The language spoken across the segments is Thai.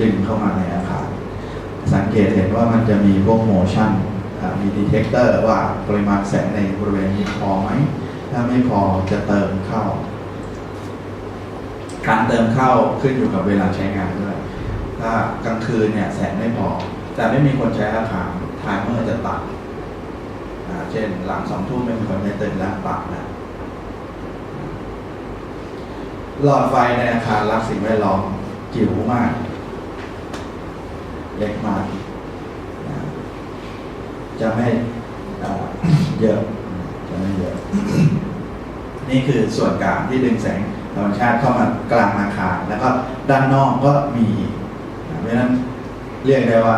ดึงเข้ามาในอาคารสังเกตเห็นว่ามันจะมีพวกโมชั่นมีดีเทคเตอร์ว่าปริมาณแสงในบริเวณนี้พอไหม ถ้าไม่พอจะเติมเข้า การเติมเข้าขึ้นอยู่กับเวลาใช้งานด้วย ถ้ากลางคืนเนี่ยแสงไม่พอ แต่ไม่มีคนใช้อาคารไทม์เมอร์จะตัดเช่นหลังสองทุ่มไม่มีคนใช้เติมแล้วตัดนะหลอดไฟในอาคารรักสิ่งแวดล้อมจิ๋วมาก เล็กมากจะไม่เยอะจะไม่เยอะ นี่คือส่วนกลางที่ดึงแสงธรรมชาติเข้ามากลางอาคารแล้วก็ด้านนอกก็มีเพราะฉะนั้นเรียกได้ว่า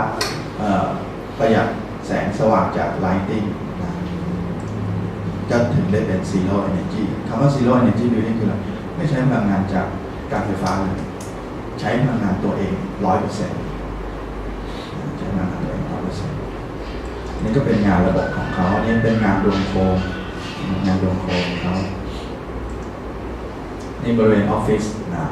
ประหยัดแสงสว่างจาก lighting นะก็ถึงได้เป็น zero energy คำว่า zero energy building คืออะไรไม่ใช้พลังงานจากการไฟฟ้าเลย ใช้พลังงานตัวเองร้อยเปอร์เซ็นต์ใช้พลังงานตัวเองร้อยเปอร์เซ็นต์ นี่ก็เป็นงานระบบของเขานี่เป็นงานดวงโคมงานดวงโคมของเขานี่บริเวณออฟฟิศนะ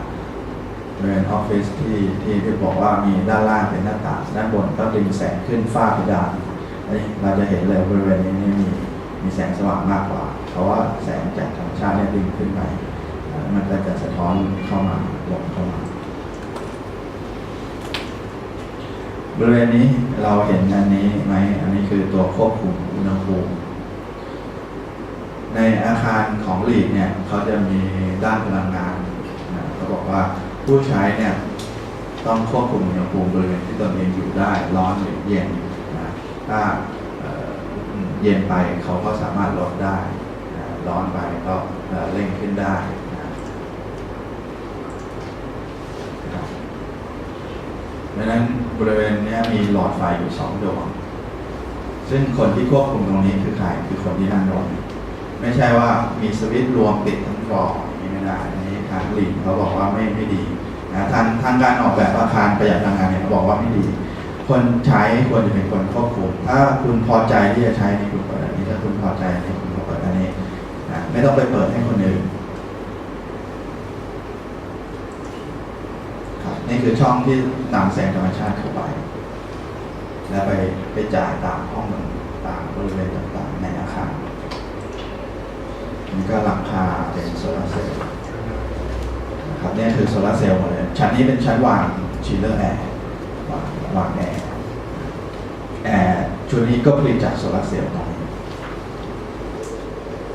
บริเวณออฟฟิศที่ที่ที่บอกว่ามีด้านล่างเป็นหน้าต่างด้านบนก็ดึงแสงขึ้นฝ้าเพดานี่เราจะเห็นเลยบริเวณนี้นี่มีมีแสงสว่างมากกว่า เพราะว่าแสงจากธรรมชาติเนี่ยดึงขึ้นไปมันก็จะสะท้อนเข้ามาหลงเข้ามา บริเวณนี้เราเห็นอันนี้ไหม อันนี้คือตัวควบคุมอุณหภูมิ ในอาคารของลีดเนี่ยเขาจะมีด้านพลังงานนะเขาบอกว่าผู้ใช้เนี่ยต้องควบคุมอุณหภูมิบริเวณที่ตนเองอยู่ได้ร้อนหรือเย็นนะถ้าเย็นไปเขาก็สามารถลดได้นะร้อนไปก็เร่งขึ้นได้นะนะครับ เพราะฉะนั้นบริเวณนี้มีหลอดไฟอยู่สองดวง ซึ่งคนที่ควบคุมตรงนี้คือใครคือคนที่นั่งรถไม่ใช่ว่ามีสวิตช์รวมติดทั้งฟลอร์องนี้ไม่ได้นนี้ทางหลีกเขาบอกว่าไม่ไม่ดีนะทางทางการออกแบบอาคารประหยัดพลังงานเนี่ยเขาบอกว่าไม่ดี คนใช้ควรจะเป็นคนควบคุม ถ้าคุณพอใจที่จะใช้นี่คุณเปิดอันนี้ถ้าคุณพอใจนี่คุณก็เปิดอันนี้นะไม่ต้องไปเปิดให้คนอื่นครับ นี่คือช่องที่นำแสงธรรมชาติเข้าไป แล้วไปไปจ่ายตามห้องต่างบริเวณต่างๆในอาคารนี่ก็หลังคาเป็นโซลาร์เซลล์ครับนี่คือโซลาร์เซลล์หมดเลยชั้นนี้เป็นชั้นวางชิลเลอร์แอร์วางวางแอร์แอร์ชุดนี้ก็ผลิตจากโซลาร์เซลล์ตรงนี้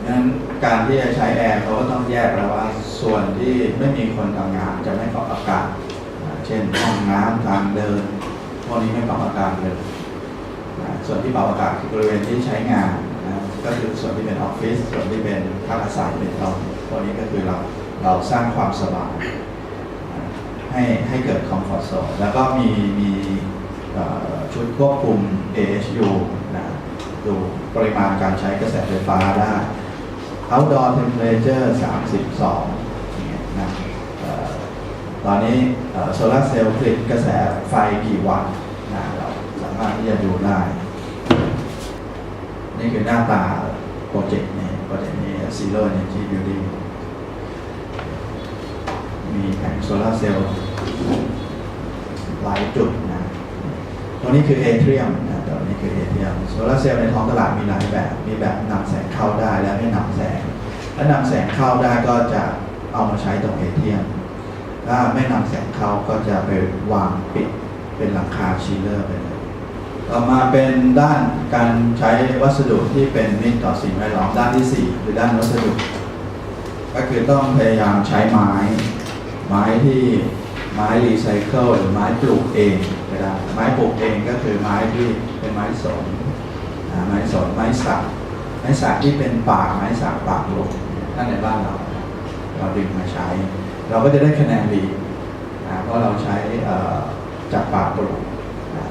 งั้นการที่จะใช้แอร์เขาก็ต้องแยกแล้วว่าส่วนที่ไม่มีคนทำงานจะไม่ปรับอากาศ เช่นห้องน้ำทางเดินพวกนี้ไม่ปรับอากาศเลยนะส่วนที่เป่าอากาศคือบริเวณที่ใช้งานนะก็คือส่วนที่เป็นออฟฟิศส่วนที่เป็นพักอาศัยเป็นต้นพวกนี้ก็คือเราเราสร้างความสบายให้ให้เกิดคอมฟอร์ z โซนแล้วก็มีมีชุดควบคุม AHU นะดูปริมาณการใช้กระแสไฟฟ้าได้ outdoor temperature 32อย่างเงี้ยนะเอ่อ ตอนนี้โซลาร์เซลล์ผลิตกระแสไฟกี่วัตต์นะเราสามารถที่จะดูได้ นี่คือหน้าตาโปรเจกต์นี้โปรเจกต์นี้ Zero Energy Building มีแผงโซลาร์เซลล์หลายจุดนะตัวนี้คือเอเทียมนะตัวนี้คือเอเทียมโซลาร์เซลล์ในท้องตลาดมีหลายแบบ มีแบบนำแสงเข้าได้และไม่นำแสง ถ้านำแสงเข้าได้ก็จะเอามาใช้ตรงเอเทียม ถ้าไม่นำแสงเขาก็จะไปวางปิดเป็นหลังคาชีเลอร์ไปเลยต่อมาเป็นด้านการใช้วัสดุที่เป็นมิตรต่อสิ่งแวดล้อมด้านที่ 4 คือด้านวัสดุ ก็คือต้องพยายามใช้ไม้ ไม้ที่ไม้รีไซเคิลหรือไม้ปลูกเองก็ได้ไม้ปลูกเองก็คือไม้ที่เป็นไม้สนไม้สนไม้สักไม้สักที่เป็นป่าไม้สักป่าหลงถ้านในบ้านเรา เราดึงมาใช้ เราก็จะได้คะแนนดีนะเพราะเราใช้จากป่าปลูกนะ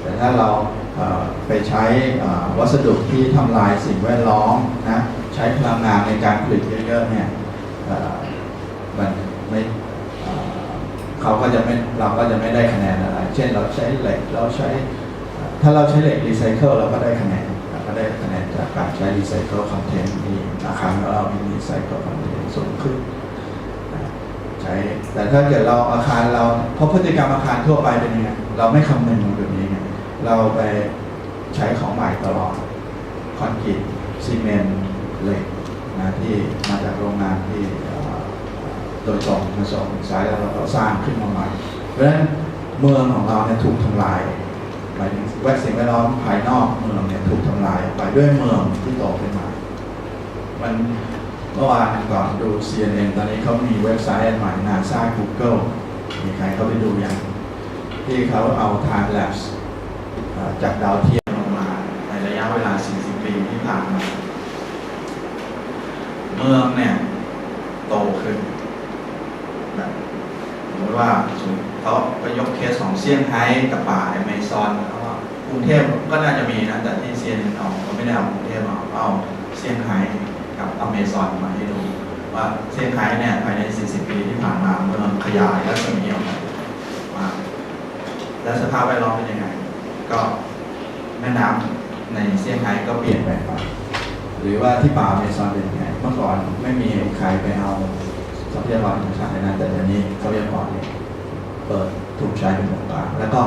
แต่ถ้าเราไปใช้วัสดุที่ทำลายสิ่งแวดล้อมนะใช้พลังงานในการผลิตเยอะๆเนี่ยมันไม่เขาก็จะไม่เราก็จะไม่ได้คะแนนอะไร เช่นเราใช้เหล็กเราใช้ถ้าเราใช้เหล็กรีไซเคิลเราก็ได้คะแนนเราก็ได้คะแนนจากการใช้รีไซเคิลคอนเทนต์ที่อาคารของเรามีรีไซเคิลคอนเทนต์สูงขึ้น ใช้ แต่ถ้าเกิดเราอาคารเราเพราะพฤติกรรมอาคารทั่วไปเป็นยังไงเราไม่คำนึงถึงแบบนี้ไงเราไปใช้ของใหม่ตลอดคอนกรีตซีเมนต์เหล็กนะที่มาจากโรงงานที่โดยตรงมาส่งใช้แล้วเราก็สร้างขึ้นมาใหม่เพราะฉะนั้นเมืองของเราเนี่ยถูกทำลายหมายถึงแวดสิ่งแวดล้อมภายนอกเมืองเนี่ยถูกทำลายไปด้วยเมืองที่โตขึ้นมา มัน มื่อวานก่อนดู CNN ตอนนี้เขามีเว็บไซต์ใหม่ NASA Google มีใครเข้าไปดูยังที่เขาเอา time lapse จากดาวเทียมลงมา ในระยะเวลา 40 ปีที่ผ่านมา เมืองเนี่ย โตขึ้นแบบสมมติว่าเขาไปยกเคสของเซี่ยงไฮ้กับป่าอเมซอนแล้วก็กรุงเทพก็น่าจะมีนะ แต่ที่เซียนเอาเขาไม่ได้เอากรุงเทพเอาเอาเซี่ยงไฮ้ กับอเมซอนมาให้ดูว่าเซี่ยงไฮ้เนี่ยภายใน 40 ปีที่ผ่านมาเมืองขยายรัศมีออกมามาแล้วสภาพแวดล้อมเป็นยังไง ก็แม่น้ำในเซี่ยงไฮ้ก็เปลี่ยนแปลงไปหรือว่าที่ป่าอเมซอนเป็นยังไงเมื่อก่อนไม่มีใครไปเอาทรัพยากรธรรมชาติในนั้นแต่เดี๋ยวนี้ทรัพยากรเนี่ยเปิดถูกใช้เป็นวงกว้าแล้วก็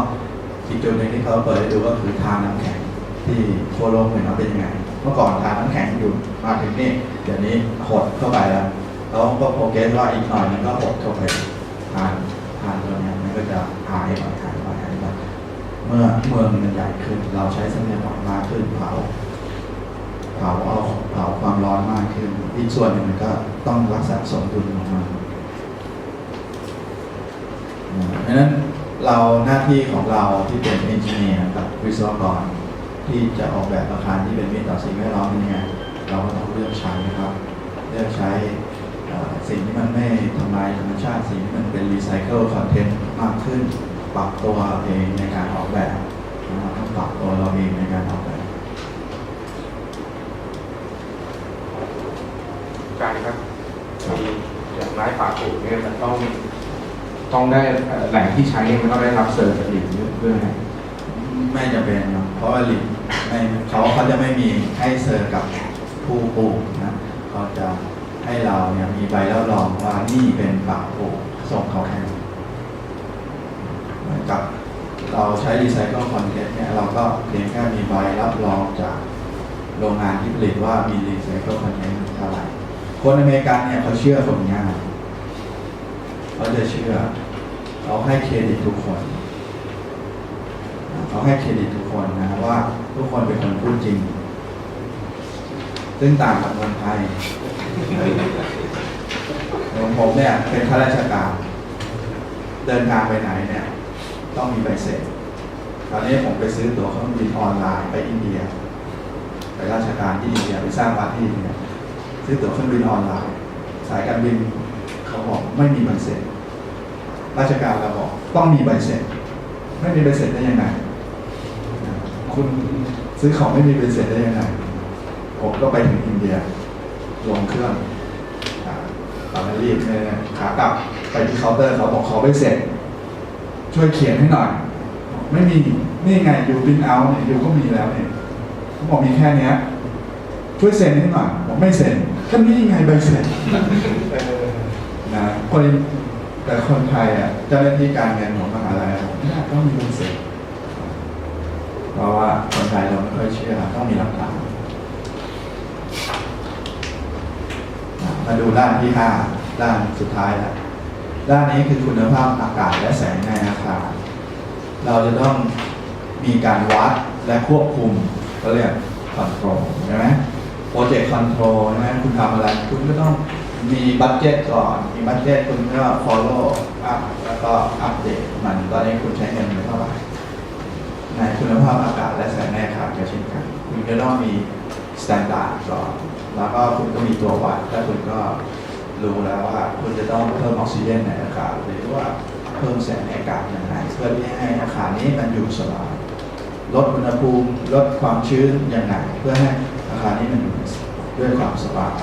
อีกจุดหนึ่งที่เขาเปิดให้ดูก็คือทางน้ำแข็งที่ทั่วโลกเห็นว่าเป็นยังไง เมื่อก่อนทางน้ำแข็งอยู่มาถึงนี่เดี๋ยวนี้หดเข้าไปแล้วแล้วก็โปรเกรสว่าอีกหน่อยมันก็หดเข้าไปทางทางตัวนี้มันก็จะหายไปหายไปหายไปเมื่อเมืองมันใหญ่ขึ้น เราใช้ทรัพยากรมากขึ้นเผาเผาเอาเผาความร้อนมากขึ้น อีกส่วนหนึ่งมันก็ต้องรักษาสมดุลของมันเพราะฉะนั้นเราหน้าที่ของเราที่เป็นเอนจิเนียร์กับวิศวกร ที่จะออกแบบอาคารที่เป็นมิตรต่อสิ่งแวดล้อมเป็นยังไงเราก็ต้องเลือกใช้นะครับ เลือกใช้เอ่อสิ่งที่มันไม่ทำลายธรรมชาติสิ่งที่มันเป็นรีไซเคิลคอนเทนต์มากขึ้น ปรับตัวเองในการออกแบบนะครับต้องปรับตัวเราเองในการออกแบบ การครับมีอย่างไม้ป่าปลูกเนี่ยมันต้องต้องได้เอ่อแหล่งที่ใช้เนี่ยมันต้องได้รับเซอร์ติฟิเคตเพื่อให้ไม่จำเป็นครับ เพราะว่าลิงไม่เขาเขาจะไม่มีให้เซอร์กับผู้ปลูกนะเขาจะให้เราเนี่ยมีใบรับรองว่านี่เป็นป่าปลูกส่งเขาแค่นั้นเหมือนกับเราใช้รีไซเคิลคอนเทนต์เนี่ยเราก็เพียงแค่มีใบรับรองจากโรงงานที่ผลิตว่ามีรีไซเคิลคอนเทนต์เท่าไหร่คนอเมริกันเนี่ยเขาเชื่อคนง่ายเขาจะเชื่อ เขาให้เครดิตทุกคน เขาให้เครดิตทุกคนนะว่าทุกคนเป็นคนพูดจริง ซึ่งต่างกับคนไทยผมผมเนี่ยเป็นข้าราชการ เดินทางไปไหนเนี่ย ต้องมีใบเสร็จ ตอนนี้ผมไปซื้อตั๋วเครื่องบินออนไลน์ไปอินเดีย ไปราชการที่อินเดียไปสร้างวัดที่อินเดียซื้อตั๋วเครื่องบินออนไลน์ สายการบินเขาบอกไม่มีใบเสร็จ ราชการเราบอกต้องมีใบเสร็จ ไม่มีใบเสร็จได้ยังไง คุณซื้อของไม่มีใบเสร็จได้ยังไง ผมก็ไปถึงอินเดียลงเครื่องตอนนั้นรีบเลยนะขากลับไปที่เคาน์เตอร์เขาบอกขอใบเสร็จ ช่วยเขียนให้หน่อย ไม่มีนี่ไงอยู่บินเอาเนี่ยอยู่ก็มีแล้วเนี่ยเขาบอกมีแค่เนี้ยช่วยเซ็นให้หน่อยผมไม่เซ็นก็นี่ไงใบเสร็จนะคนแต่คนไทยอะเจ้าหน้าที่การเงินของมหาลัยอะไม่ได้ต้องมีใบเสร็จ เพราะว่าคนไทยเราไม่ค่อยเชื่อต้องมีหลักฐานมา ดูด้านที่ห้าด้านสุดท้ายแล้วด้านนี้คือคุณภาพอากาศและแสงในอาคารเราจะต้องมีการวัดและควบคุมเขาเรียกคอนโทรลใช่ไหมโปรเจกต์คอนโทรลใช่ไหมคุณทำอะไร คุณก็ต้องมีบัตเจ็ตก่อน มีบัตเจ็ตคุณก็ follow up แล้วก็อัปเดตมันตอนนี้คุณใช้เงินไปเท่าไหร่ในคุณภาพอากาศและแสงในอาคารก็เช่นกัน คุณก็ต้องมีสแตนดาร์ดก่อน แล้วก็คุณก็มีตัววัดแล้วคุณก็รู้แล้วว่าคุณจะต้องเพิ่มออกซิเจนในอากาศหรือว่าเพิ่มแสงในอากาศอย่างไรเพื่อที่ให้อาคารนี้มันอยู่สบายลดอุณหภูมิลดความชื้นอย่างไรเพื่อให้อาคารนี้มันอยู่ด้วยความสบาย